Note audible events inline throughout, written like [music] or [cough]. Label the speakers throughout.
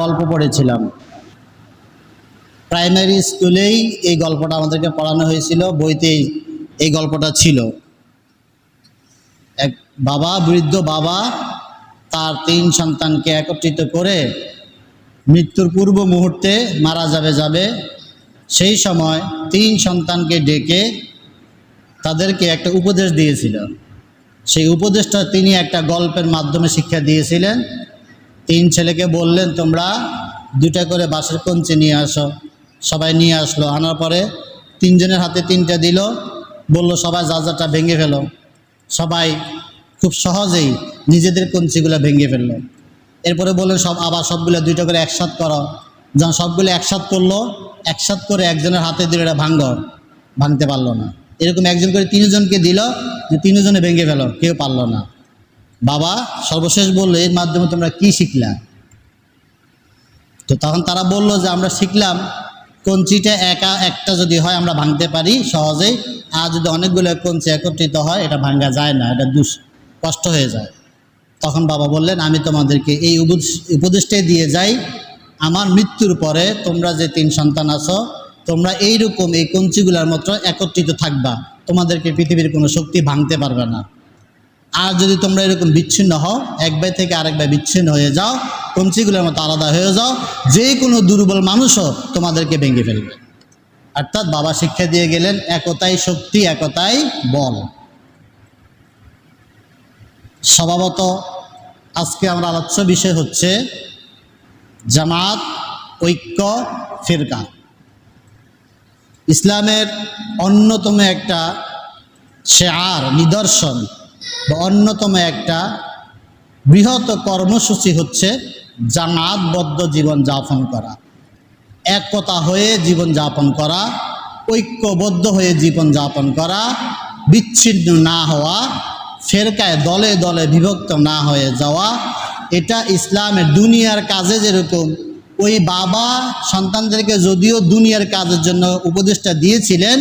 Speaker 1: গল্প পড়েছিলাম। প্রাইমারি স্কুলেই এই গল্পটা আমাদেরকে পড়ানো হয়েছিল, বইতেই এই গল্পটা ছিল। এক বাবা, বৃদ্ধ বাবা, তার তিন সন্তানকে একত্রিত করে মৃত্যুর পূর্ব মুহূর্তে মারা যাবে যাবে, সেই সময় তিন সন্তানকে ডেকে তাদেরকে একটা উপদেশ দিয়েছিল। সেই উপদেশটা তিনি একটা গল্পের মাধ্যমে শিক্ষা দিয়েছিলেন। তিন ছেলেকে বললেন, তোমরা দুটা করে বাঁশের কঞ্চি নিয়ে আসো। সবাই নিয়ে আসলো। আনার পরে তিনজনের হাতে তিনটা দিল। বলল, সবাই যাটা ভেঙে ফেলো। সবাই খুব সহজেই নিজেদের কঞ্চিগুলো ভেঙে ফেলল। এরপরে বললেন, সব, আবার সবগুলো দুইটা করে একসাথ করো। যখন সবগুলো একসাথ করল, একসাথ করে একজনের হাতে দিল এটা ভাঙ্গ ভাঙতে পারল না। এরকম একজন করে তিনজনকে দিল তিনজনে ভেঙে ফেলো, কেউ পারল না। বাবা, সর্বশেষ বলল এর মাধ্যমে তোমরা কি শিখলা? তো তখন তারা বলল যে, আমরা শিখলাম, কঞ্চিটা একা, একটা যদি হয় আমরা ভাঙতে পারি সহজেই, আর যদি অনেকগুলো কঞ্চি একত্রিত হয়, এটা ভাঙ্গা যায় না, এটা দুষ, কষ্ট হয়ে যায়। তখন বাবা বললেন, আমি তোমাদেরকে এই উপদেশটাই দিয়ে যাই, আমার মৃত্যুর পরে তোমরা যে তিন সন্তান আছো, তোমরা এইরকম এই কঞ্চিগুলোর মতো একত্রিত থাকবা। তোমাদেরকে পৃথিবীর কোনো শক্তি ভাঙতে পারবে না। আর যদি তোমরা এরকম বিচ্ছিন্ন হও, এক ভাই থেকে আরেক ভাই বিচ্ছিন্ন হয়ে যাও কঞ্চিগুলোর মতো আলাদা হয়ে যাও, যে কোনো দুর্বল মানুষও তোমাদেরকে ভেঙে ফেলবে। অর্থাৎ বাবা শিক্ষা দিয়ে গেলেন, একতাই শক্তি, একতাই বল। স্বভাবত আজকে আমরা আলোচ্য বিষয় হচ্ছে জামাত, ঐক্য, ফিরকা। ইসলামের অন্যতম একটা শেয়ার, নিদর্শন। অন্যতম একটা বৃহৎ কর্মসূচি হচ্ছে জামাতবদ্ধ জীবন যাপন করা। একতা হয়ে জীবন যাপন করা, ঐক্যবদ্ধ হয়ে জীবন যাপন করা, বিচ্ছিন্ন না হওয়া, ফেরকায় দলে দলে বিভক্ত না হয়ে যাওয়া, এটা ইসলামের দুনিয়ার কাজে যেরকম ওই বাবা সন্তানদেরকে যদিও দুনিয়ার কাজের জন্য উপদেশটা দিয়েছিলেন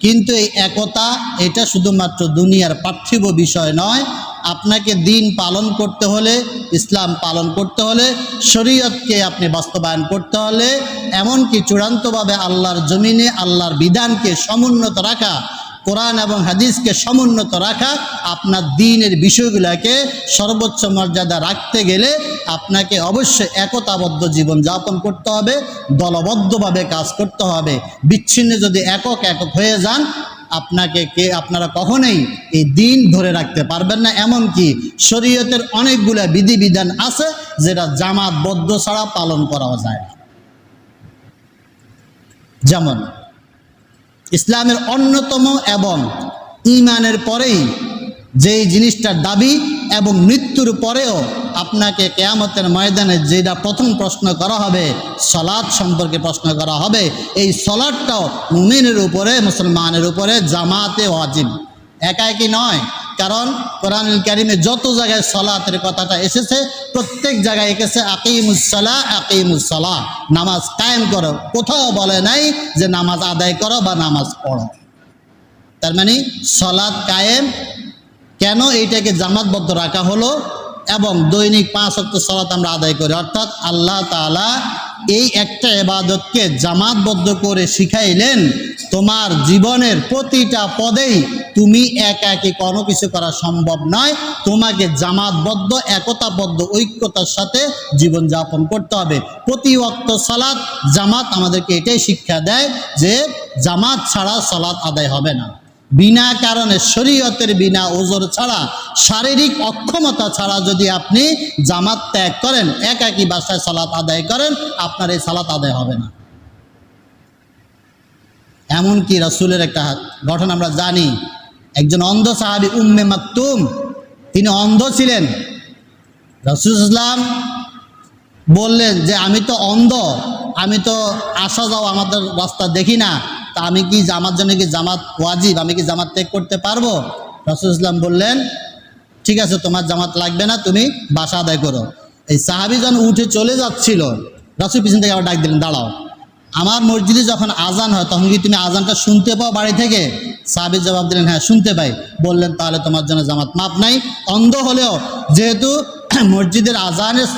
Speaker 1: কিন্তু এই একতা, এটা শুধুমাত্র দুনিয়ার পার্থিব বিষয় নয়। আপনাকে দিন পালন করতে হলে, ইসলাম পালন করতে হলে, শরীয়তকে আপনি বাস্তবায়ন করতে হলে, এমনকি চূড়ান্তভাবে আল্লাহর জমিনে, আল্লাহর বিধানকে সমুন্নত রাখা কোরআন এবং হাদিসকে সমুন্নত রাখা, আপনার দিনের বিষয়গুলোকে সর্বোচ্চ মর্যাদা রাখতে গেলে আপনাকে অবশ্যই একতাবদ্ধ জীবন যাপন করতে হবে, দলবদ্ধভাবে কাজ করতে হবে। বিচ্ছিন্ন যদি একক একক হয়ে যান, আপনাকে কে, আপনারা কখনোই এই দিন ধরে রাখতে পারবেন না। এমনকি শরীয়তের অনেকগুলো বিধিবিধান আছে যেটা জামাতবদ্ধ ছাড়া পালন করা যায় যেমন ইসলামের অন্যতম এবং ইমানের পরেই যেই জিনিসটার দাবি এবং মৃত্যুর পরেও আপনাকে কেয়ামতের ময়দানে যেটা প্রথম প্রশ্ন করা হবে সলাদ সম্পর্কে প্রশ্ন করা হবে, এই সলাদটাও মুমিনের উপরে, মুসলমানের উপরে জামাতে ওয়াজিব। একা একই নয় কারণ কোরআন কারিমে যত জায়গায় সলাতের কথাটা এসেছে, প্রত্যেক জায়গায় এসেছে আকিমুসলা আকিমুসলা নামাজ কায়েম করো। কোথাও বলে নাই যে নামাজ আদায় করো বা নামাজ পড়ো। তার মানে সলাদ কায়েম কেন এইটাকে জামাতবদ্ধ রাখা হলো? এবং দৈনিক পাঁচ অক্ট সলাত আমরা আদায় করি। অর্থাৎ আল্লাহ তাআলা এই একটা এবাদতকে জামাতবদ্ধ করে শিখাইলেন, তোমার জীবনের প্রতিটা পদেই তুমি একা একি কোনো কিছু করা সম্ভব নয়। তোমাকে জামাতবদ্ধ, একতাবদ্ধ, ঐক্যতার সাথে জীবন যাপন করতে হবে। প্রতি অক্ত সালাত জামাত আমাদেরকে এটাই শিক্ষা দেয় যে জামাত ছাড়া সালাত আদায় হবে না। বিনা কারণে শরীয়তের বিনা ওজোর ছাড়া, শারীরিক অক্ষমতা ছাড়া যদি আপনি জামাত ত্যাগ করেন, একাকি বাসায় সালাত আদায় করেন, আপনার এই সালাত আদায় হবে না। এমনকি রাসূলের একটা ঘটনা আমরা জানি, একজন অন্ধ সাহাবি উম্মে মাকতুম, তিনি অন্ধ ছিলেন। রাসূল ইসলাম বললেন যে, আমি তো অন্ধ, আমি তো আসা যাও আমাদের রাস্তা দেখি না। তা আমি কি আমার জন্য কি জামাত ওয়াজিব? আমি কি জামাত ত্যাগ করতে পারব? রসুল ইসলাম বললেন, ঠিক আছে, তোমার জামাত লাগবে না, তুমি বাসা আদায় করো। এই সাহাবি যখন উঠে চলে যাচ্ছিল, রাসুল পিছন থেকে আবার ডাক দিলেন, দাঁড়াও, আমার মসজিদে যখন আজান হয়, তখন কি তুমি আজানটা শুনতে পাও বাড়ি থেকে? সাহাবি জবাব দিলেন হ্যাঁ শুনতে পাই। বললেন, তাহলে তোমার জন্য জামাত মাপ নাই, অন্ধ হলেও যেহেতু [clears throat] মসজিদের আজানের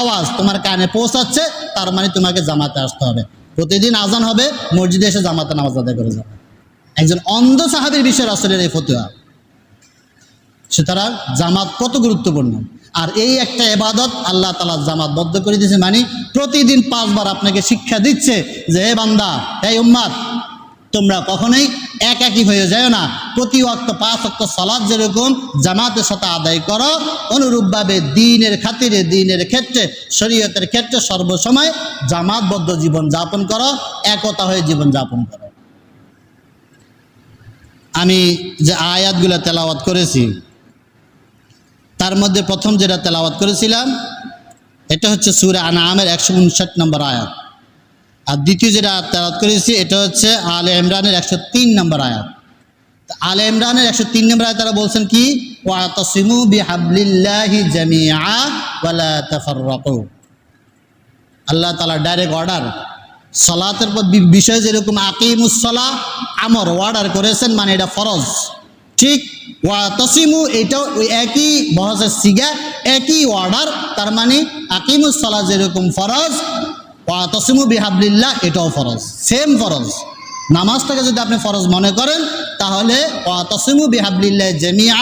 Speaker 1: আওয়াজ তোমার কানে পৌঁছাচ্ছে, তার মানে তোমাকে জামাতে আসতে হবে। প্রতিদিন আজান হবে, মসজিদে এসে জামাতে নামাজ আদায় করে যাবে। একজন অন্ধ সাহাবির বিষয়ে রাসুলের এই ফতুয়া। সুতরাং জামাত কত গুরুত্বপূর্ণ। আর এই একটা এবাদত আল্লাহ তালা জামাত বদ্ধ করে দিয়েছে মানে প্রতিদিন পাঁচবার আপনাকে শিক্ষা দিচ্ছে যে, হে বান্দা এই উম্মাদ তোমরা কখনোই একাকি হয়ে যায় না। প্রতি অক্ত পাঁচ অক্ত সলাদ যেরকম, জামাতের সাথে আদায় করো, অনুরূপভাবে দিনের খাতিরে, দিনের ক্ষেত্রে, শরীয়তের ক্ষেত্রে সর্বসময় জামাতবদ্ধ জীবন যাপন করো, একতা হয়ে জীবন যাপন করো। আমি যে আয়াতগুলো তেলাওয়াত করেছি, তার মধ্যে প্রথম যেটা তেলাওয়াত করেছিলাম, এটা হচ্ছে সুরে আনামের একশো উনষাট নম্বর আয়াত। আর দ্বিতীয় যেটা তেলাওয়াত করেছি, এটা হচ্ছে আলে ইমরানের একশো তিন নম্বর আয়াত। আলে ইমরানের একশো তিন নম্বর আয়াত তারা বলছেন কি? ওয়াতসিমু বিহাবলিল্লাহি জামিআ ওয়ালা তাফাররাকু। আল্লাহ তাআলা ডাইরেক্ট অর্ডার সলাতের পর বিষয় যেরকম আকিমুসলা আমর অর্ডার করেছেন মানে এটা ফরজ। ঠিক ওয়া তসিমু এটাও ওই একই বহসের সিগা, একই অর্ডার তার মানে আকিমুসলা যেরকম ফরজ ওয়া তসিমু বিহাবলিল্লাহ, এটাও ফরজ। সেম ফরজ। নামাজটাকে যদি আপনি ফরজ মনে করেন, তাহলে ওয়া তসিমু বিহাবলিল্লাহ জেমিয়া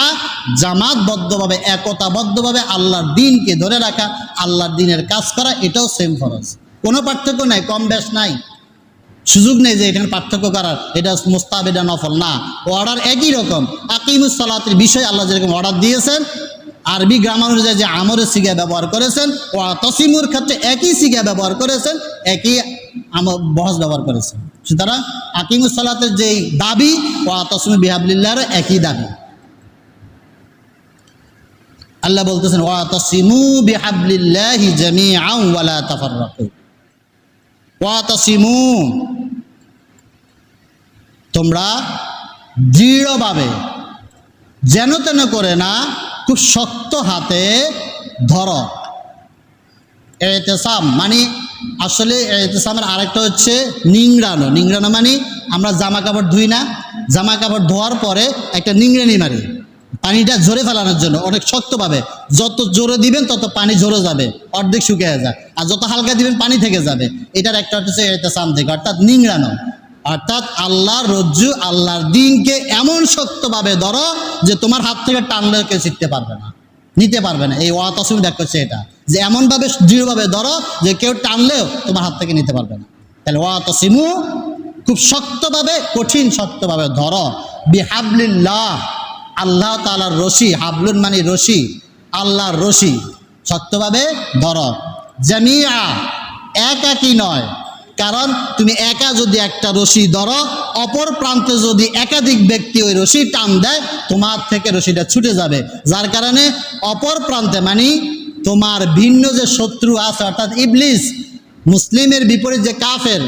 Speaker 1: জামাতবদ্ধভাবে, একতাবদ্ধভাবে আল্লাহর দিনকে ধরে রাখা, আল্লাহর দিনের কাজ করা, এটাও সেম ফরজ। কোনো পার্থক্য নাই, কম বেশ নাই। সুযোগ নেই যে এখানে পার্থক্য করার। এটা মুস্তাব এটা নফল। না অর্ডার একই রকম। আকিমুস সালাতের বিষয় আল্লাহ যেরকম অর্ডার দিয়েছেন আরবি গ্রামার অনুযায়ী যে আমরের সিগা ব্যবহার করেছেন ও তসিমুর ক্ষেত্রে একই সিগা ব্যবহার করেছেন, একই বহস ব্যবহার করেছেন। সুতরাং আকিমুস সালাতের যেই দাবি ও তসিমু বিহাবলিল্লাহর একই দাবি। আল্লাহ বলতেছেন, ওয়া তসিমু বিহাবলিল্লাহি জামিআন ওয়ালা তাফাররাকু। ওয়াতাসিমু তোমরা দৃঢ়ভাবে যেন তেন করে না খুব শক্ত হাতে ধরো। এতেসাম মানে আসলে এতেসামের আরেকটা হচ্ছে নিংড়ানো। নিংড়ানো মানে আমরা জামা কাপড় ধুই না জামা কাপড় ধোয়ার পরে একটা নিংড়ানি মারি। পানিটা ঝরে ফেলানোর জন্য, অনেক শক্তভাবে। যত জোরে দিবেন তত পানি ঝরে যাবে, অর্ধেক শুকিয়ে যায়। আর যত হালকা দিবেন পানি থেকে যাবে। এটার একটা হচ্ছে এতেসাম থেকে, অর্থাৎ নিংড়ানো। অর্থাৎ আল্লাহর রজ্জু, আল্লাহর দিনকে এমন শক্তভাবে ধরো যে তোমার হাত থেকে টানলে কেউ শিখতে পারবে না, নিতে পারবে না। এই ওয়াতসিম দেখ করছে এটা। যে এমনভাবে দৃঢ়ভাবে ধরো যে কেউ টানলেও তোমার হাত থেকে নিতে পারবে না। তাহলে ওয়াতসিমু খুব শক্তভাবে, কঠিন শক্তভাবে ধরো। বিহাবলিল্লাহ, আল্লাহ তালার রশি, হাবলুন মানে রশি, আল্লাহর রশি, শক্তভাবে ধরো। জামিয়া একাকি নয়। কারণ তুমি একা যদি একটা রশি ধরো, অপর প্রান্তে যদি একাধিক ব্যক্তি ওই রশি টান দেয়, তোমার থেকে রশিটা ছুটে যাবে। যার কারণে অপর প্রান্তে মানে তোমার ভিন্ন যে শত্রু আছে, অর্থাৎ ইবলিস, মুসলিমের বিপরীত যে কাফের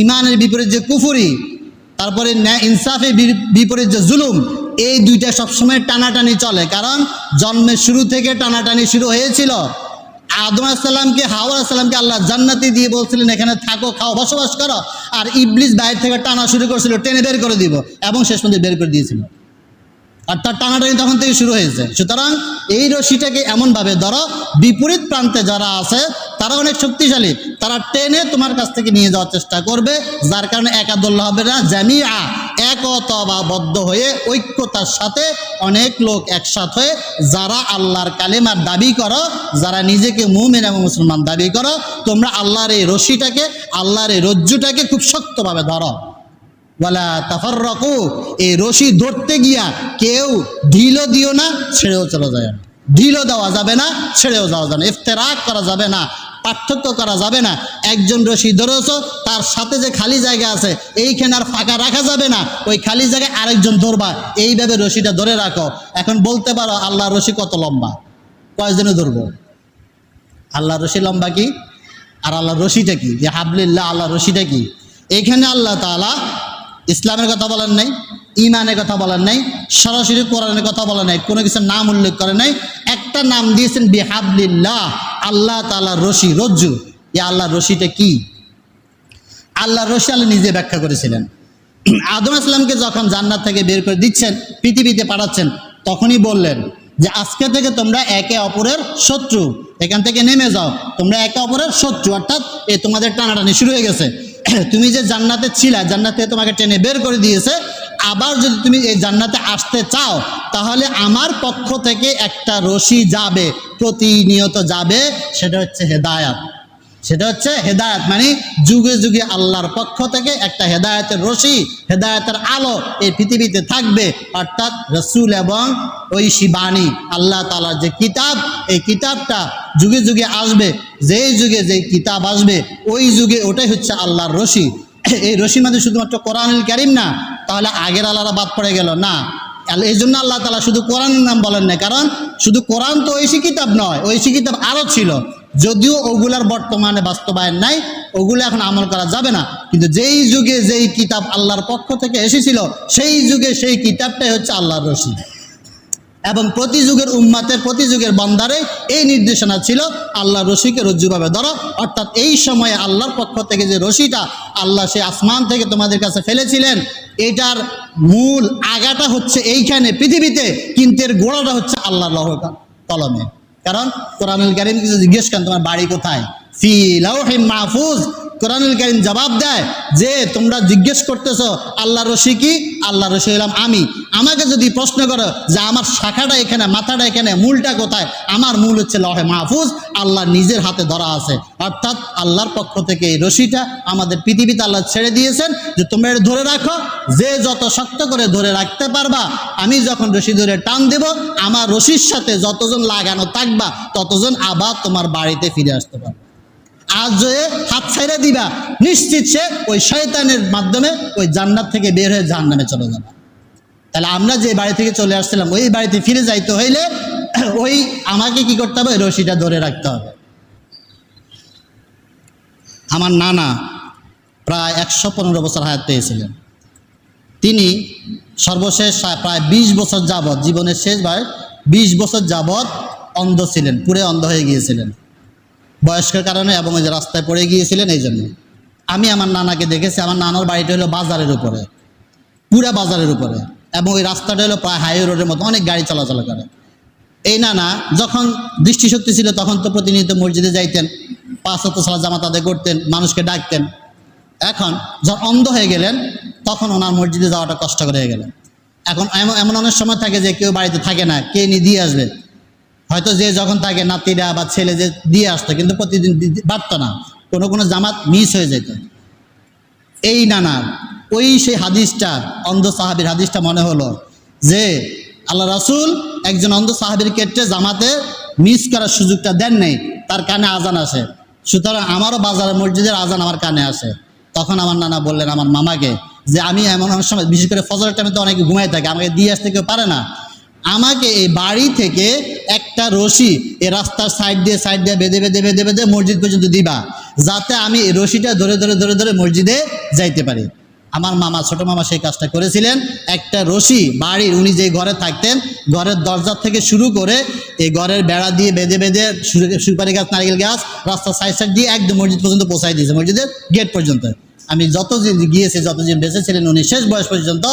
Speaker 1: ইমানের বিপরীত যে কুফুরি, তারপরে ন্যায় ইনসাফের বিপরীত যে জুলুম, এই দুইটা সবসময় টানাটানি চলে। কারণ জন্মের শুরু থেকে টানাটানি শুরু হয়েছিল। আদম আসসালামকে হাওয়া আসসালামকে আল্লাহ জান্নাতি দিয়ে বলছিলেন, এখানে থাকো, খাও, বসবাস করো। আর ইবলিস বাইরে থেকে টানা শুরু করেছিল, টেনে বের করে দিব এবং শেষ পর্যন্ত বের করে দিয়েছিল। অর্থাৎ টানাটানি তখন থেকে শুরু হয়েছে। সুতরাং এই রশিটাকে এমনভাবে ধরো, বিপরীত প্রান্তে যারা আছে, তারা অনেক শক্তিশালী। তারা টেনে তোমার কাছ থেকে নিয়ে যাওয়ার চেষ্টা করবে, যার কারণে একাদুল্লাহ হবে না জামিয়া একতাবদ্ধ হয়ে ঐক্যতার সাথে অনেক লোক একসাথ হয়ে যারা আল্লাহর কালেমার দাবি করো, যারা নিজেকে মুমিন এবং মুসলমান দাবি করো, তোমরা আল্লাহর এই রশিটাকে, আল্লাহর এই রজ্জুটাকে খুব শক্তভাবে ধরো। ওয়ালা রকু এই রশি ধরতে গিয়া কেউ ঢিলও দিও না, ছেড়েও চলে যায় ঢিলও দেওয়া যাবে না, ছেড়েও যাওয়া যাবে না। ইফতেরাক করা যাবে না। পার্থক্য করা যাবে না। একজন রশি ধরেছ, তার সাথে যে খালি জায়গা আছে, এইখানে আর ফাঁকা রাখা যাবে না। ওই খালি জায়গায় আরেকজন ধরবা, এইভাবে রশিটা ধরে রাখো। এখন বলতে পারো আল্লাহ রশি কত লম্বা? কয়জনে ধরবো? আল্লাহ রশি লম্বা কি? আর আল্লাহ রশিটা কি? যে হাবলিল্লাহ আল্লাহ রশিটা কি? এখানে আল্লাহ তাআলা ইসলামের কথা বলেন নাই ইমানের কথা বলেন নাই, সরাসরি কোরআনের কথা বলেন নাই, কোনো কিছুর নাম উল্লেখ করে নাই। একটা নাম দিয়েছেন বিহাবলিল্লাহ। আল্লাহ তাআলার রশি, রজ্জু। এই আল্লাহর রশিটা কি? আল্লাহ রশি আল্লাহ নিজে ব্যাখ্যা করেছিলেন। [clears throat] আদম আসলামকে যখন জান্নাত থেকে বের করে দিচ্ছেন, পৃথিবীতে পাঠাচ্ছেন, তখনই বললেন যে, আজকে থেকে তোমরা একে অপরের শত্রু। এখান থেকে নেমে যাও। তোমরা একে অপরের শত্রু। অর্থাৎ এ তোমাদের টানাটানি শুরু হয়ে গেছে। [clears throat] তুমি যে জান্নাতে ছিলা, জান্নাতে তোমাকে টেনে বের করে দিয়েছে আবার যদি তুমি এই জান্নাতে আসতে চাও, তাহলে আমার পক্ষ থেকে একটা রশি যাবে, প্রতিনিয়ত যাবে, সেটা হচ্ছে হেদায়াত। সেটা হচ্ছে হেদায়ত মানে যুগে যুগে আল্লাহর পক্ষ থেকে একটা হেদায়তের রশি, হেদায়তের আলো এই পৃথিবীতে থাকবে, অর্থাৎ রসুল এবং ঐশী বাণী আল্লাহ তালার যে কিতাব, এই কিতাবটা যুগে যুগে আসবে, যেই যুগে যেই কিতাব আসবে, ওই যুগে ওটাই হচ্ছে আল্লাহর রশি। এই রশি মানে শুধুমাত্র কোরআনুল কারিম না তাহলে আগের আল্লাহরা বাদ পড়ে গেল। না এই জন্য আল্লাহ তালা শুধু কোরআনের নাম বলেন না কারণ শুধু কোরআন তো ঐশী কিতাব নয়, ঐশী কিতাব আরও ছিল। যদিও ওগুলার বর্তমানে বাস্তবায়ন নাই, ওগুলো এখন আমল করা যাবে না। কিন্তু যেই যুগে যেই কিতাব আল্লাহর পক্ষ থেকে এসেছিল, সেই যুগে সেই কিতাবটাই হচ্ছে আল্লাহর রশি। এবং প্রতি যুগের উম্মাতের, প্রতি যুগের বন্দারে এই নির্দেশনা ছিল আল্লাহ রশিকে রজ্জুভাবে ধরো। অর্থাৎ এই সময়ে আল্লাহর পক্ষ থেকে যে রশিটা, আল্লাহ সে আসমান থেকে তোমাদের কাছে ফেলেছিলেন এটার মূল আগাটা হচ্ছে এইখানে পৃথিবীতে, কিন্তু এর গোড়াটা হচ্ছে আল্লাহ লহ কলমে। কারণ কোরআনুল কারিম কিছু জিজ্ঞেস করেন, তোমার বাড়ি কোথায়? ফি লাউহিম মাহফুজ। কোরআনুল কারিম জবাব দেয় যে, তোমরা জিজ্ঞেস করতেছো আল্লাহ রশি কি? আল্লাহ রশি হলাম আমি। আমাকে যদি প্রশ্ন করো যে, আমার শাখাটা এখানে, মাথাটা এখানে, মূলটা কোথায়? আমার মূল হচ্ছে লহে মাহফুজ, আল্লাহ নিজের হাতে ধরা আছে। অর্থাৎ আল্লাহর পক্ষ থেকে এই রশিটা আমাদের পৃথিবীতে আল্লাহ ছেড়ে দিয়েছেন যে, তোমরা এটা ধরে রাখো। যে যত শক্ত করে ধরে রাখতে পারবা, আমি যখন রশি ধরে টান দেব, আমার রশির সাথে যতজন লাগানো থাকবা, ততজন আবার তোমার বাড়িতে ফিরে আসতে পারবে। আজ হাত ছাইড়ে দিবা, নিশ্চিত সে ওই শয়তানের মাধ্যমে ওই জান্নাত থেকে বের হয়ে জাহান্নামে চলে যাবে। তাহলে আমরা যে বাড়ি থেকে চলে আসছিলাম, ওই বাড়িতে ফিরে যাইতে হইলে [clears throat] ওই আমাকে কি করতে হবে? রশিটা ধরে রাখতে হবে। আমার নানা প্রায় একশো পনেরো বছর হায়াত পেয়েছিলেন। তিনি সর্বশেষ প্রায় বিশ বছর যাবৎ, জীবনের শেষ ভাই বিশ বছর যাবৎ অন্ধ ছিলেন, পুরে অন্ধ হয়ে গিয়েছিলেন। বয়স্কের কারণে এবং ওই যে রাস্তায় পড়ে গিয়েছিলেন এই জন্য। আমি আমার নানাকে দেখেছি, আমার নানার বাড়িটা হলো বাজারের উপরে, পুরা বাজারের উপরে এবং ওই রাস্তাটা হলো প্রায় হাইওয়ে রোডের মতো, অনেক গাড়ি চলাচল করে। এই নানা যখন দৃষ্টিশক্তি ছিল, তখন তো প্রতিনিয়ত মসজিদে যাইতেন, পাঁচ হতো সালা জামাত আদায় করতেন, মানুষকে ডাকতেন। এখন যখন অন্ধ হয়ে গেলেন, তখন ওনার মসজিদে যাওয়াটা কষ্টকর হয়ে গেলেন এখন এমন অনেক সময় থাকে যে কেউ বাড়িতে থাকে না, কে নিয়ে দিয়ে আসবে? হয়তো যে যখন থাকে নাতিরা বা ছেলে যে দিয়ে আসতো, কিন্তু প্রতিদিন বাড়তো না। কোনো কোনো জামাত মিস হয়ে যেত। এই নানার ওই সেই হাদিসটা, অন্ধ সাহাবির হাদিসটা মনে হলো যে, আল্লাহ রাসুল একজন অন্ধ সাহাবির ক্ষেত্রে জামাতে মিস করার সুযোগটা দেন নেই, তার কানে আজান আসে। সুতরাং আমারও বাজারের মসজিদের আজান আমার কানে আসে। তখন আমার নানা বললেন, আমার মামাকে, যে আমি এমন অনেক সময়, বিশেষ করে ফজরের টাইমে তো অনেকে ঘুমাই থাকে, আমাকে দিয়ে আসতে কেউ পারে না। আমাকে এই বাড়ি থেকে একটা রশি এই রাস্তার সাইড দিয়ে সাইড দিয়ে বেঁধে বেঁধে বেঁধে বেঁধে মসজিদ পর্যন্ত দিবা, যাতে আমি এই রশিটা ধরে ধরে ধরে ধরে মসজিদে যাইতে পারি। আমার মামা, ছোট মামা সেই কাজটা করেছিলেন। একটা রশি বাড়ির উনি যে ঘরে থাকতেন, ঘরের দরজা থেকে শুরু করে এই ঘরের বেড়া দিয়ে বেঁধে বেঁধে সুপারি গাছ, নারকেল গাছ, রাস্তার সাইড সাইড দিয়ে একদম মসজিদ পর্যন্ত পৌঁছাই দিয়েছে, মসজিদের গেট পর্যন্ত। আমি যতদিন গিয়েছি, যতদিন বেঁচে ছিলেন, উনি শেষ বয়স পর্যন্ত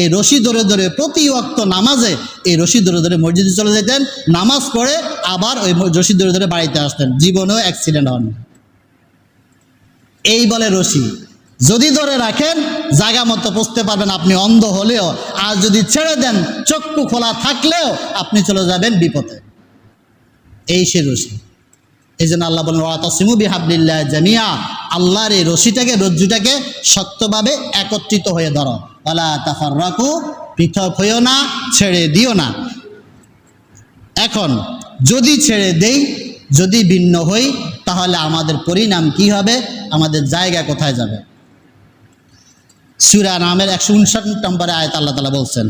Speaker 1: এই রশি ধরে ধরে প্রতি অক্ত নামাজে এই রশি ধরে ধরে মসজিদে চলে যেতেন। নামাজ পড়ে আবার ওই রশি ধরে ধরে বাড়িতে আসতেন। জীবনেও অ্যাক্সিডেন্ট হন এই বলে রশি। যদি ধরে রাখেন, জায়গা মতো পুষতে পারবেন আপনি অন্ধ হলেও, আর যদি ছেড়ে দেন, চক্ষু খোলা থাকলেও আপনি চলে যাবেন বিপদে এই সে রশি। এই জন্য আল্লাহ বলেন, ওয়াতাসিমু বিহাবলিল্লাহ জামিয়া। আল্লাহর এই রশিটাকে, রজ্জুটাকে শক্তভাবে একত্রিত হয়ে ধরো। আলা তাফাররাকু, পৃথক হইও না, ছেড়ে দিও না। এখন, যদি ছেড়ে দেই, যদি ভিন্ন হই, তাহলে আমাদের পরিণাম কি হবে? আমাদের জায়গা কোথায় যাবে? সুরা নামের একশো উনষাট নম্বরে আয়ত আল্লাহ তালা বলছেন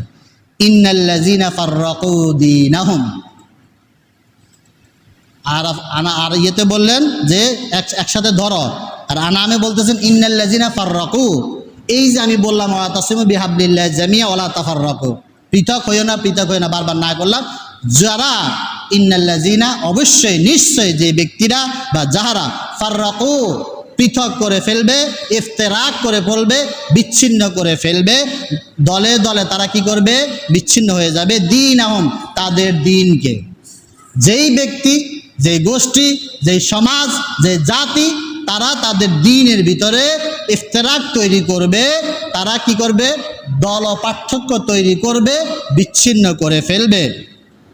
Speaker 1: ইন্নাল্লাজিনা ফাররাকু দীনাহুম। আর আনা আর ইয়েতে বললেন যে এক- একসাথে ধরো। আর আনামে বলতেছেন ইন্নাল্লাজিনা ফাররাকু। এই যে আমি বললাম, ওয়া তাসিমু বিহাবলিল্লাহ জামিয়া, ওয়ালা তাফাররাকু। পৃথক হইও না, পৃথক হইও না, বারবার না করলাম। যারা ইন্নাল্লাজিনা অবশ্যই নিশ্চয় যে ব্যক্তিরা বা যাহারা ফাররাকু, পৃথক করে ফেলবে, ইফতেরাক করে ফেলবে, বিচ্ছিন্ন করে ফেলবে, দলে দলে তারা কি করবে? বিচ্ছিন্ন হয়ে যাবে। দিন আহম, তাদের দিনকে। যেই ব্যক্তি যে গোষ্ঠী, যে সমাজ, যে জাতি, তারা তাদের দিনের ভিতরে ইফতেরাক তৈরি করবে। তারা কি করবে? দল পার্থক্য তৈরি করবে, বিচ্ছিন্ন করে ফেলবে।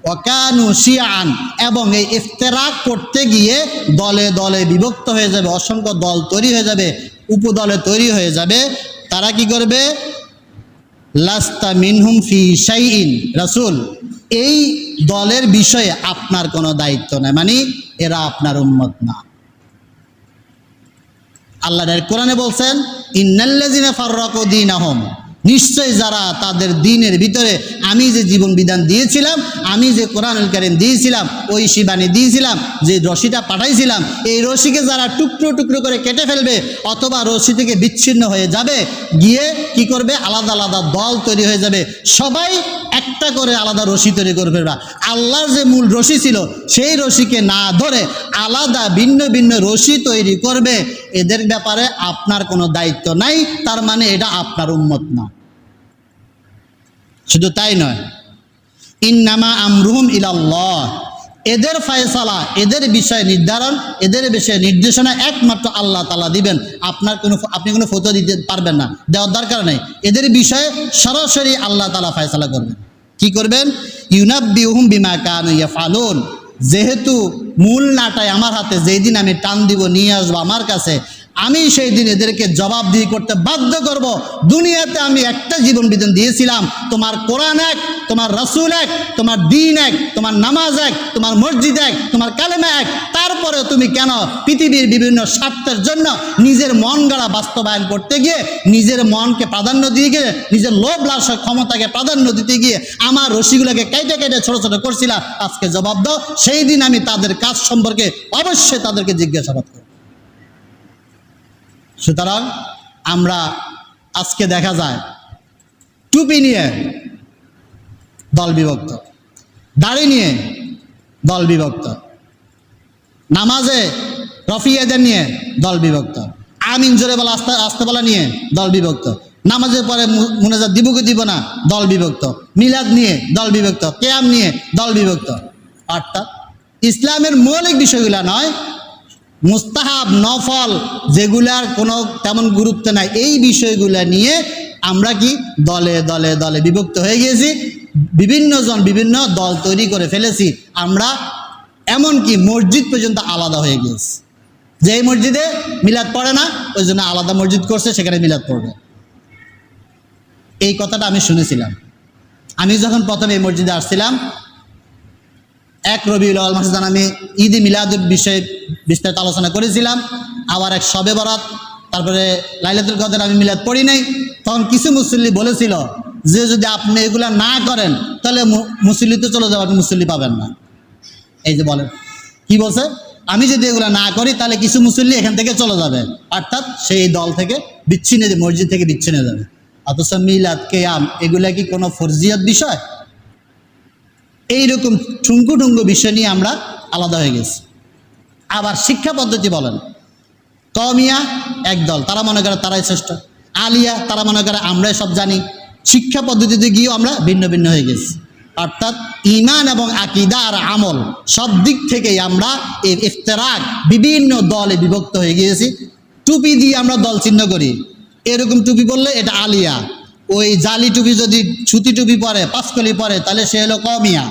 Speaker 1: অকানু শিয়ান, এবং এই ইফতেরাক করতে গিয়ে দলে দলে বিভক্ত হয়ে যাবে, অসংখ্য দল তৈরি হয়ে যাবে, উপদলে তৈরি হয়ে যাবে। তারা কি করবে? লাস্তা মিনহুম ফি শাইইন। রাসূল, এই দলের বিষয়ে আপনার কোনো দায়িত্ব নেই। মানে এরা আপনার উন্মত না। আল্লাহ কোরআনে বলছেন, ইন্নাল্লাযিনা ফাররাকু দীনাহুম। নিশ্চয় যারা তাদের দিনের ভিতরে আমি যে জীবন বিধান দিয়েছিলাম, আমি যে কোরআনুল কারীম দিয়েছিলাম, ওই শিবানী দিয়েছিলাম, যে রশিটা পাঠাইছিলাম, এই রশিকে যারা টুকরো টুকরো করে কেটে ফেলবে, অথবা রশি থেকে বিচ্ছিন্ন হয়ে যাবে, গিয়ে কি করবে? আলাদা আলাদা দল তৈরি হয়ে যাবে। সবাই একটা করে আলাদা রশি তৈরি করে ফেলবে। আল্লাহর যে মূল রশি ছিল, সেই রশিকে না ধরে আলাদা ভিন্ন ভিন্ন রশি তৈরি করবে, এদের ব্যাপারে আপনার কোনো দায়িত্ব নাই, তার মানে এটা আপনার উন্মত না। শুধু তাই নয়। ইন্নামা আমরুহুম ইলাল্লাহ। এদের ফয়সালা, এদের বিষয় নির্ধারণ, এদের বিষয়ে নির্দেশনা একমাত্র আল্লাহ তালা দিবেন। আপনার কোনো আপনি কোনো ফটো দিতে পারবেন না, দেওয়ার দরকার নেই। এদের বিষয়ে সরাসরি আল্লাহ তালা ফয়সালা করবেন। কি করবেন? ইউনাব্বিহুম বিমা কানু ইয়াফালুন যেহেতু মূল নাটাই আমার হাতে, যেই দিন আমি টান দিব, নিয়ে আসব আমার কাছে আমি সেই দিন এদেরকে জবাবদিহি করতে বাধ্য করব। দুনিয়াতে আমি একটা জীবন বিধান দিয়েছিলাম। তোমার কোরআন এক, তোমার রসুল এক, তোমার দিন এক, তোমার নামাজ এক, তোমার মসজিদ এক, তোমার কালেমা এক। তারপরে তুমি কেন পৃথিবীর বিভিন্ন স্বার্থের জন্য নিজের মন গড়া বাস্তবায়ন করতে গিয়ে, নিজের মনকে প্রাধান্য দিয়ে গিয়ে, নিজের লোভ লালসা ক্ষমতাকে প্রাধান্য দিতে গিয়ে আমার রশিগুলোকে কেটে কেটে ছোট ছোট করছিলাম আজকে জবাব দাও। সেই দিন আমি তাদের কাজ সম্পর্কে অবশ্যই তাদেরকে জিজ্ঞাসাবাদ করব। সুতরাং আমরা আজকে দেখা যায় টুপি নিয়ে দল বিভক্ত, দাড়ি নিয়ে দল বিভক্ত, নামাজে রফিয়াদের নিয়ে দল বিভক্ত, আমিন জোরে বলা আস্তে আস্তে বলা নিয়ে দল বিভক্ত, নামাজের পরে মুনাজাত দিব দিব না, দল বিভক্ত, মিলাদ নিয়ে দল বিভক্ত, কেয়াম নিয়ে দল বিভক্ত। অর্থাৎ ইসলামের মৌলিক বিষয়গুলা নয় মুস্তাহাব, নফল যেগুলার কোনো তেমন গুরুত্ব নাই। এই বিষয়গুলা নিয়ে আমরা কি দলে দলে দলে বিভক্ত হয়ে গিয়েছি। বিভিন্ন জন বিভিন্ন দল তৈরি করে ফেলেছি। আমরা এমনকি মসজিদ পর্যন্ত আলাদা হয়ে গিয়েছি। যে এই মসজিদে মিলাদ পড়ে না, ওই জন্য আলাদা মসজিদ করছে, সেখানে মিলাদ পড়বে। এই কথাটা আমি শুনেছিলাম। আমি যখন প্রথম এই মসজিদে আসছিলাম এক রবিউল আল মাসিদান আমি ঈদ মিলাদুর বিষয়ে বিস্তারিত আলোচনা করেছিলাম। আবার এক শবে বরাত, তারপরে লাইলাতুল কদর আমি মিলাদ পড়ি নাই। তখন কিছু মুসল্লি বলেছিল যে, যদি আপনি এগুলা না করেন, তাহলে মুসল্লিতে চলে যাবে মুসল্লি পাবেন না। এই যে বলেন। কি বলছে? আমি যদি এগুলো না করি, তাহলে কিছু মুসল্লি এখান থেকে চলে যাবে। অর্থাৎ সেই দল থেকে বিচ্ছিন্ন, মসজিদ থেকে বিচ্ছিন্ন যাবে। অথচ মিলাদ, কেয়াম, এগুলা কি কোনো ফরজিয়ত বিষয়? এইরকম ঠুঙ্কু ঠুঙ্কু বিষয় নিয়ে আমরা আলাদা হয়ে গেছি। আবার শিক্ষা পদ্ধতি বলেন। কমিয়া একদল, তারা মনে করে তারাই শ্রেষ্ঠ। আলিয়া, তারা মনে করে আমরাই সব জানি। শিক্ষা পদ্ধতিতে গিয়েও আমরা ভিন্ন ভিন্ন হয়ে গেছি। অর্থাৎ ইমান এবং আকিদা আর আমল সব দিক থেকেই আমরা এর ইফতেরাক বিভিন্ন দলে বিভক্ত হয়ে গিয়েছি। টুপি দিয়ে আমরা দল চিহ্ন করি। এরকম টুপি বললে এটা আলিয়া। ওই জালি টুপি যদি ছুতি টুপি পরে, পাঁচকলি পরে, তাহলে সে হলো কমিয়া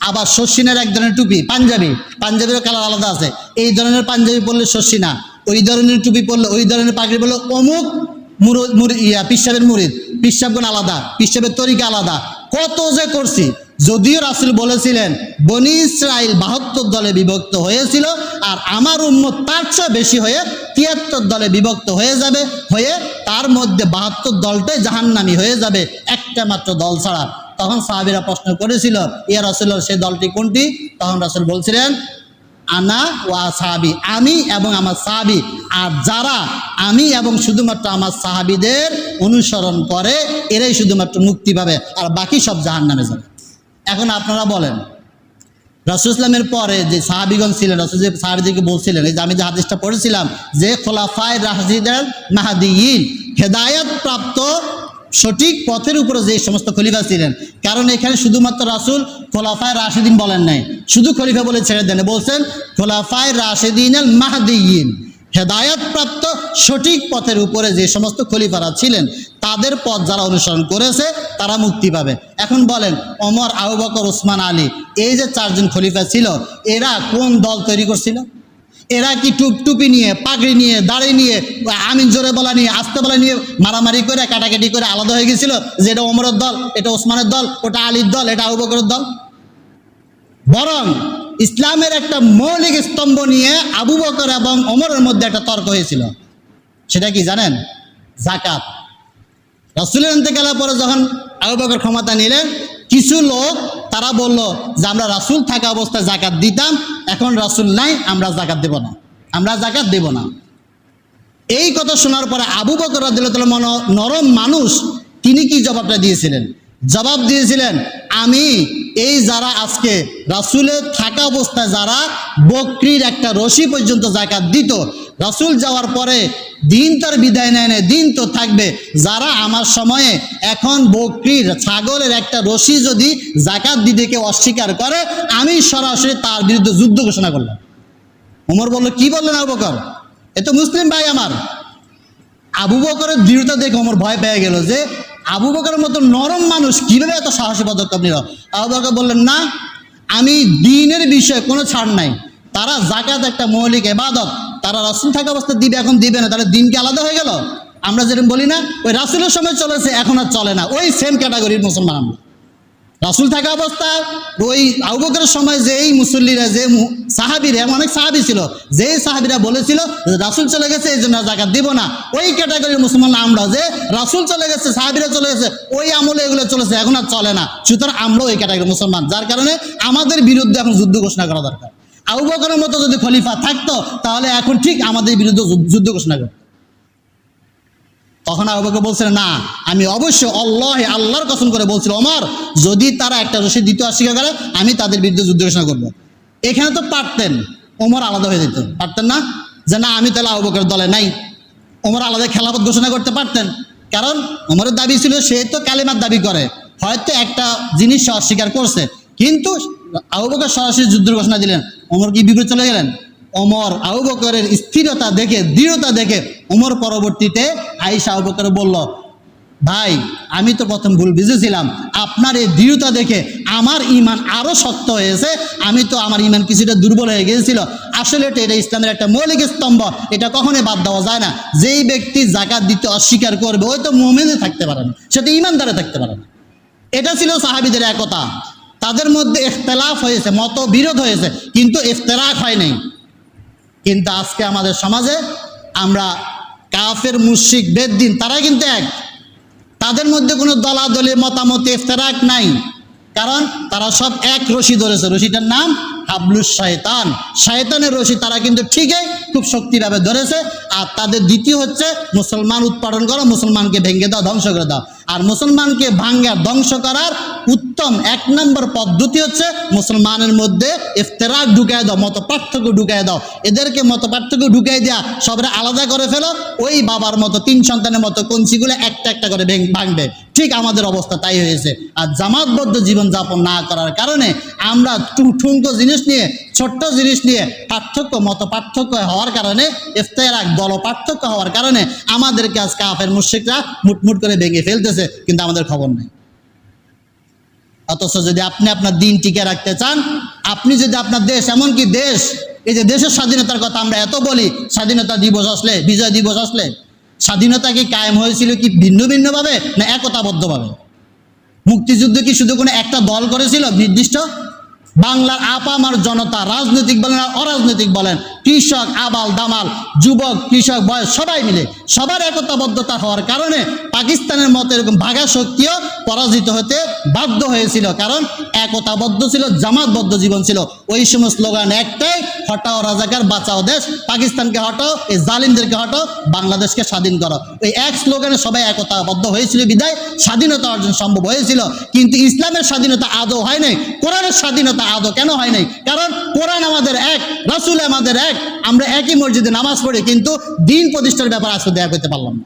Speaker 1: আবার শস্যিনের এক ধরনের টুপি, পাঞ্জাবি। পাঞ্জাবিরও কালার আলাদা আছে। এই ধরনের পাঞ্জাবি পরলে শস্যিনা ওই ধরনের টুপি পরলে, ওই ধরনের পাখি পরলে অমুক মুরু- ইয়া, পিসাবের মুরিদ। পিসাবগুন আলাদা, পিসাবের তরিকা আলাদা। কত যে করছি যদিও রাসুল বলেছিলেন, বনি ইসরাইল বাহাত্তর দলে বিভক্ত হয়েছিল আর আমার উম্মত তার চেয়ে বেশি হয়ে তিয়াত্তর দলে বিভক্ত হয়ে যাবে, হয়ে তার মধ্যে বাহাত্তর দলটাই জাহান্নামি হয়ে যাবে, একটা মাত্র দল ছাড়া। তখন সাহাবিরা প্রশ্ন করেছিল ইয়া রাসুল সেই দলটি কোনটি? তখন রাসুল বলছিলেন, আনা ওয়া সাহাবি, আমি এবং আমার সাহাবি। আর যারা আমি এবং শুধুমাত্র আমার সাহাবিদের অনুসরণ করে, এরাই শুধুমাত্র মুক্তি পাবে, আর বাকি সব জাহান নামে যাবে। এখন আপনারা বলেন, রসুল ইসলামের পরে যে সাহাবিগণ ছিলেন, রসুল যে সাহাবিদিকে বলছিলেন, এই যে আমি যে হাদিসটা পড়েছিলাম যে খোলাফায় রাহিদের মাহাদিন হেদায়ত প্রাপ্ত সঠিক পথের উপরে যে সমস্ত খলিফা ছিলেন, কারণ এখানে শুধুমাত্র রাসুল খোলাফায় রাশেদিন বলেন নাই, শুধু খলিফা বলে ছেড়ে দেন, বলছেন খোলাফায় রাশেদিন আল মাহদিন হেদায়ত প্রাপ্ত সঠিক পথের উপরে যে সমস্ত খলিফারা ছিলেন, তাদের পথ যারা অনুসরণ করেছে, তারা মুক্তি পাবে। এখন বলেন অমর আবু বকর, ওসমান, আলী, এই যে চারজন খলিফা ছিল, এরা কোন দল তৈরি করছিল? এরা কি টুপ টুপি নিয়ে, পাগড়ি নিয়ে, দাড়ি নিয়ে, আমিন জোরে বলা নিয়ে, আস্তে বলা নিয়ে মারামারি করে, কাটাকাটি করে আলাদা হয়ে গেছিল যে এটা ওমরের দল, এটা ওসমানের দল, ওটা আলীর দল, এটা আবু বকরের দল? বরং ইসলামের একটা মৌলিক স্তম্ভ নিয়ে আবু বকর এবং অমরের মধ্যে একটা তর্ক হয়েছিল। সেটা কি জানেন? জাকাত রসুলের ইন্তেকালের পরে যখন আবু বকর ক্ষমতা নিলেন, কিছু লোক তারা বলল যে, আমরা রাসুল থাকা অবস্থায় জাকাত দিতাম, এখন রাসুল নাই, আমরা জাকাত দেব না। আমরা জাকাত দেব না। এই কথা শোনার পরে আবু বকর রাদিল্লাহ মন নরম মানুষ, তিনি কি জবাবটা দিয়েছিলেন? জবাব দিয়েছিলেন, আমি এই যারা আজকে রাসুলের থাকা অবস্থায় যারা বকরির একটা রশি পর্যন্ত জাকাত দিত, রাসুল যাওয়ার পরে দিন তার বিদায় নেয় নেয় দিন তো থাকবে। যারা আমার সময়ে এখন বকরির ছাগলের একটা রশি যদি জাকাত দিতে কেউ অস্বীকার করে, আমি সরাসরি তার বিরুদ্ধে যুদ্ধ ঘোষণা করলাম। ওমর বলল, কি বললেন আবু বকর? এ তো মুসলিম ভাই আমার। আবু বকরের দৃঢ়তা দেখে ওমর ভয় পেয়ে গেল যে আবু বকরের মতো নরম মানুষ কীভাবে এত সাহসী পদক্ষেপ নিল? আবু বকর বললেন, না, আমি দিনের বিষয়ে কোনো ছাড় নাই। তারা জাকাত একটা মৌলিক এবাদত তারা রাসুল থাকা অবস্থা দিবে, এখন দিবে না। তাহলে দিনকে আলাদা হয়ে গেল। আমরা যেরকম বলি না, ওই রাসুলের সময় চলেছে, এখন আর চলে না। ওই সেম ক্যাটাগরির মুসলমান আমরা। রাসুল থাকা অবস্থা, ওই আবুবকরের সময় যে এই মুসল্লিরা, যে সাহাবিরা, এমন অনেক সাহাবি ছিল যে সাহাবিরা বলেছিল রাসুল চলে গেছে, এই জন্য জাকাত দিব না। ওই ক্যাটাগরির মুসলমান আমরা যে রাসুল চলে গেছে, সাহাবিরা চলে গেছে, ওই আমলে এগুলো চলেছে, এখন আর চলে না। সুতরাং আমরাও ওই ক্যাটাগরির মুসলমান। যার কারণে আমাদের বিরুদ্ধে এখন যুদ্ধ ঘোষণা করা দরকার। আবু বকরের মতো যদি খলিফা থাকতো, তাহলে এখন ঠিক আমাদের বিরুদ্ধে যুদ্ধ ঘোষণা করতো। তখন আবু বকর বলছিলেন না, আমি অবশ্যই আল্লাহ আল্লাহর কসম করে বলছিল অমর যদি তারা একটা রশিদ দ্বিতীয় অস্বীকার করে, আমি তাদের বিরুদ্ধে যুদ্ধ ঘোষণা করব। এখানে তো পারতেন, ওমর আলাদা হয়ে যেত। পারতেন না? যে, না, আমি তাহলে আবু বকরের দলে নাই। ওমর আলাদা খেলাপথ ঘোষণা করতে পারতেন। কারণ, ওমরের দাবি ছিল, সে তো কালেমার দাবি করে। হয়তো একটা জিনিস অস্বীকার করছে। কিন্তু আবু বকর সরাসরি যুদ্ধ ঘোষণা দিলেন। ওমর কি বিপরীত চলে গেলেন? ওমর, আবু বকরের স্থিরতা দেখে, দৃঢ়তা দেখে ওমর পরবর্তীতে আইসা আবু বকর বলল, ভাই, আমি তো প্রথম ভুল বুঝেছিলাম। আপনার এই দৃঢ়তা দেখে আমার ইমান আরও শক্ত হয়েছে। আমি তো আমার ইমান কিছুটা দুর্বল হয়ে গিয়েছিল। আসলে এটা এটা ইসলামের একটা মৌলিক স্তম্ভ। এটা কখনোই বাদ দেওয়া যায় না। যেই ব্যক্তি জাকাত দিতে অস্বীকার করবে ওই তো মোমেনে থাকতে পারে না। সে তো ইমানদারে থাকতে পারে না। এটা ছিল সাহাবিদের একতা। তাদের মধ্যে ইখতলাফ হয়েছে, মতবিরোধ হয়েছে, কিন্তু ইফতেরাক হয় নাই। কিন্তু আজকে আমাদের সমাজে আমরা কাফের মুশিক বেদ্দিন, তারাই কিন্তু এক। তাদের মধ্যে কোনো দলাদলি, মতামত, ইফতারাক নাই। কারণ তারা সব এক রশি ধরেছে। রশিটার নাম হাবলুস শয়তান। শয়তানের রশি তারা কিন্তু ঠিকই খুব শক্তিভাবে ধরেছে। আর তাদের দ্বিতীয় হচ্ছে মুসলমান উৎপাদন করা, মুসলমানকে ভেঙে দাও ধ্বংস করে দাও আর মুসলমানকে ভাঙ্গা ধ্বংস করার উত্তম এক নম্বর পদ্ধতি হচ্ছে মুসলমানের মধ্যে ইফতেরাক ঢুকায় দাও মত পার্থক্য ঢুকায় দাও। এদেরকে মত পার্থক্য ঢুকাই দেওয়া সবরে আলাদা করে ফেলো। ওই বাবার মতো, তিন সন্তানের মতো কঞ্চিগুলো একটা একটা করে ভেঙ- ভাঙবে। ঠিক আমাদের অবস্থা তাই হয়েছে। আর জামাতবদ্ধ জীবনযাপন না করার কারণে আমরা ঠুনকো জিনিস নিয়ে, ছোট্ট জিনিস নিয়ে পার্থক্য, মত পার্থক্য হওয়ার কারণে ইফতেরাক দল পার্থক্য হওয়ার কারণে আমাদেরকে আজ কাফের মুশিকরা মুটমুট করে ভেঙে ফেলতেছে, কিন্তু আমাদের খবর নেই। অথচ যদি আপনি আপনার দিন টিকে রাখতে চান, আপনি যদি আপনার দেশ, এমনকি দেশ, এই যে দেশের স্বাধীনতার কথা আমরা এত বলি, স্বাধীনতা দিবস আসলে, বিজয় দিবস আসলে, স্বাধীনতা কি কায়েম হয়েছিল কি ভিন্ন ভিন্নভাবে, না একতাবদ্ধভাবে? মুক্তিযুদ্ধ কি শুধু কোনো একটা দল করেছিল, নির্দিষ্ট? বাংলার আপামার জনতা রাজনৈতিক বলেন আর অরাজনৈতিক বলেন কৃষক, আবাল, দামাল, যুবক, কৃষক, বয়স, সবাই মিলে। সবার একতাবদ্ধতা হওয়ার কারণে পাকিস্তানের মতো এরকম ভাগা শক্তিও পরাজিত হতে বাধ্য হয়েছিল। কারণ একতাবদ্ধ ছিল, জামাতবদ্ধ জীবন ছিল। ওই সময় স্লোগান একটাই, হটাও রাজাকার, বাঁচাও দেশ। পাকিস্তানকে হটাও, এই জালিমদেরকে হটাও, বাংলাদেশকে স্বাধীন করো। ওই এক স্লোগানে সবাই একতাবদ্ধ হয়েছিল বিদায়। স্বাধীনতা অর্জন সম্ভব হয়েছিল। কিন্তু ইসলামের স্বাধীনতা আদৌ হয় নাই। কোরআনের স্বাধীনতা আদৌ কেন হয় নাই? কারণ কোরআন আমাদের এক, রাসুল আমাদের এক। আমরা একই মসজিদে নামাজ পড়ি, কিন্তু দিন প্রতিষ্ঠার ব্যাপার আজকে দেয়া করতে পারলাম না।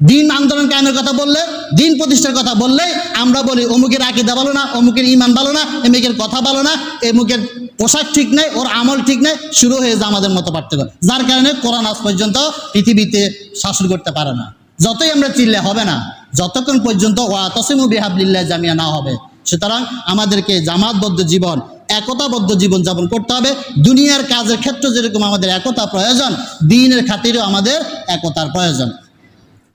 Speaker 1: দিন আন্দোলন কায়েমের কথা বললে, দিন প্রতিষ্ঠার কথা বললে আমরা বলি, অমুকের আকিদা ভালো না, অমুকের ইমান ভালো না এমুকের কথা ভালো না এমুকের পোশাক ঠিক নেই, ওর আমল ঠিক নেই, শুরু হয়ে যায় আমাদের মতো পার্থক্য। যার কারণে কোরআন আজ পর্যন্ত পৃথিবীতে শাসন করতে পারে না। যতই আমরা চিল্লে হবে না, যতক্ষণ পর্যন্ত ওয়া তসিমু বিহাবলিল্লাহ জামিয়া না হবে, সুতরাং আমাদেরকে জামাতবদ্ধ জীবন একতাবদ্ধ জীবন যাপন করতে হবে। দুনিয়ার কাজের ক্ষেত্রে যেরকম আমাদের একতা প্রয়োজন, দিনের খাতিরেও আমাদের একতার প্রয়োজন।